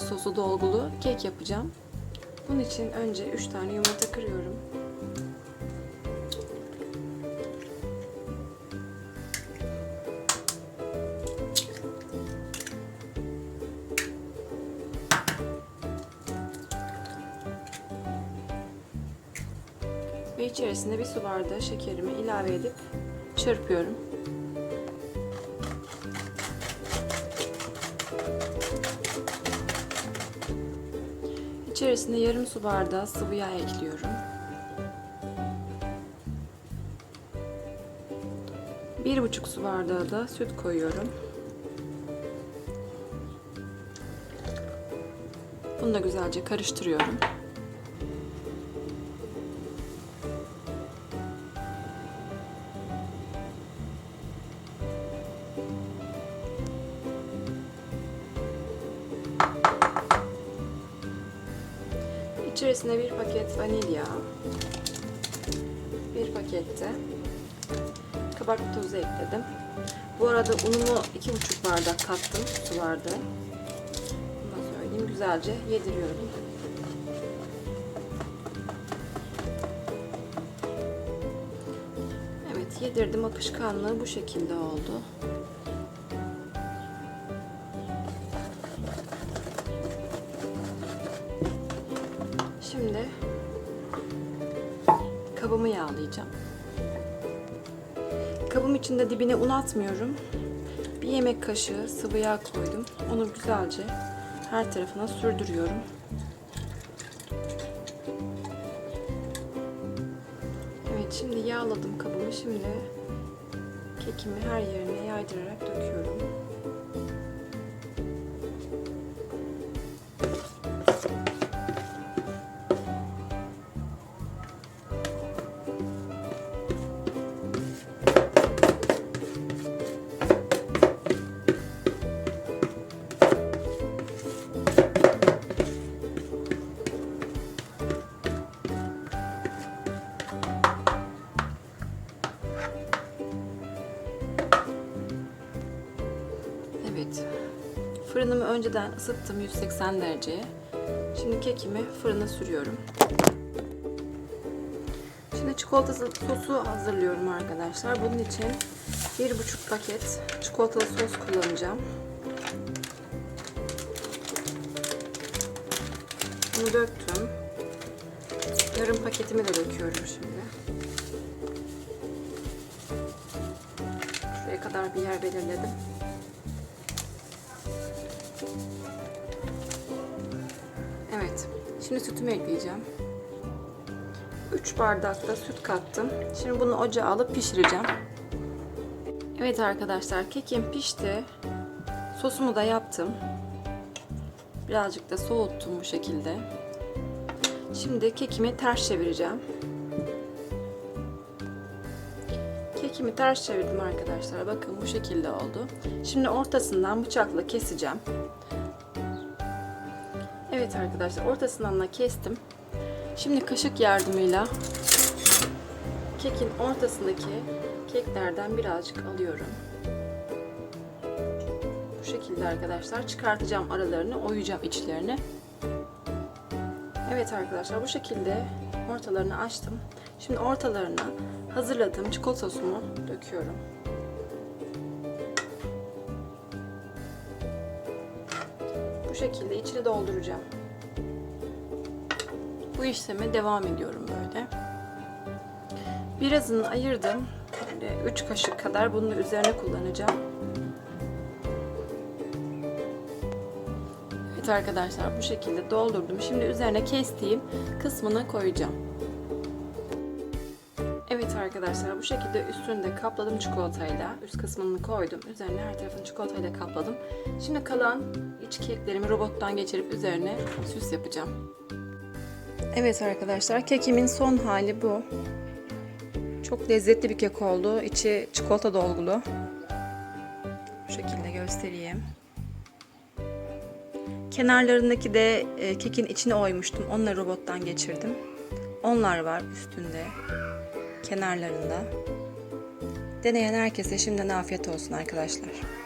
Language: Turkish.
soslu dolgulu kek yapacağım. Bunun için önce 3 tane yumurta kırıyorum. Ve içerisine bir su bardağı şekerimi ilave edip çırpıyorum. İçerisine yarım su bardağı sıvı yağ ekliyorum. Bir buçuk su bardağı da süt koyuyorum. Bunu da güzelce karıştırıyorum. İçerisine bir paket vanilya, bir pakette kabartma tozu ekledim. Bu arada unumu 2,5 bardak kattım su bardağı. Bunu söyleyeyim. Güzelce yediriyorum. Evet yedirdim. Akışkanlığı bu şekilde oldu. Şimdi kabımı yağlayacağım. Kabım içinde dibine un atmıyorum. Bir yemek kaşığı sıvı yağ koydum. Onu güzelce her tarafına sürdürüyorum. Evet şimdi yağladım kabımı. Şimdi kekimi her yerine yaydırarak döküyorum. Fırınımı önceden ısıttım 180 dereceye. Şimdi kekimi fırına sürüyorum. Şimdi çikolata sosu hazırlıyorum arkadaşlar. Bunun için 1,5 paket çikolatalı sos kullanacağım. Bunu döktüm. Yarım paketimi de döküyorum şimdi. Şuraya kadar bir yer belirledim. Şimdi sütümü ekleyeceğim. 3 bardak da süt kattım. Şimdi bunu ocağa alıp pişireceğim. Evet arkadaşlar kekim pişti. Sosumu da yaptım. Birazcık da soğuttum bu şekilde. Şimdi kekimi ters çevireceğim. Kekimi ters çevirdim arkadaşlar. Bakın bu şekilde oldu. Şimdi ortasından bıçakla keseceğim. Evet arkadaşlar ortasından da kestim. Şimdi kaşık yardımıyla kekin ortasındaki keklerden birazcık alıyorum. Bu şekilde arkadaşlar çıkartacağım aralarını, oyacağım içlerini. Evet arkadaşlar bu şekilde ortalarını açtım. Şimdi ortalarına hazırladığım çikolata sosumu döküyorum. Bu şekilde içini dolduracağım. Bu işleme devam ediyorum böyle. Birazını ayırdım. Böyle 3 kaşık kadar bunun üzerine kullanacağım. Evet arkadaşlar bu şekilde doldurdum. Şimdi üzerine kestiğim kısmını koyacağım. Evet arkadaşlar bu şekilde üstünü de kapladım çikolatayla. Üst kısmını koydum. Üzerine her tarafını çikolatayla kapladım. Şimdi kalan iç keklerimi robottan geçirip üzerine süs yapacağım. Evet arkadaşlar kekimin son hali bu. Çok lezzetli bir kek oldu. İçi çikolata dolgulu. Bu şekilde göstereyim. Kenarlarındaki de e, kekin içine oymuştum. Onları robottan geçirdim. Onlar var üstünde, kenarlarında. Deneyen herkese şimdiden afiyet olsun arkadaşlar.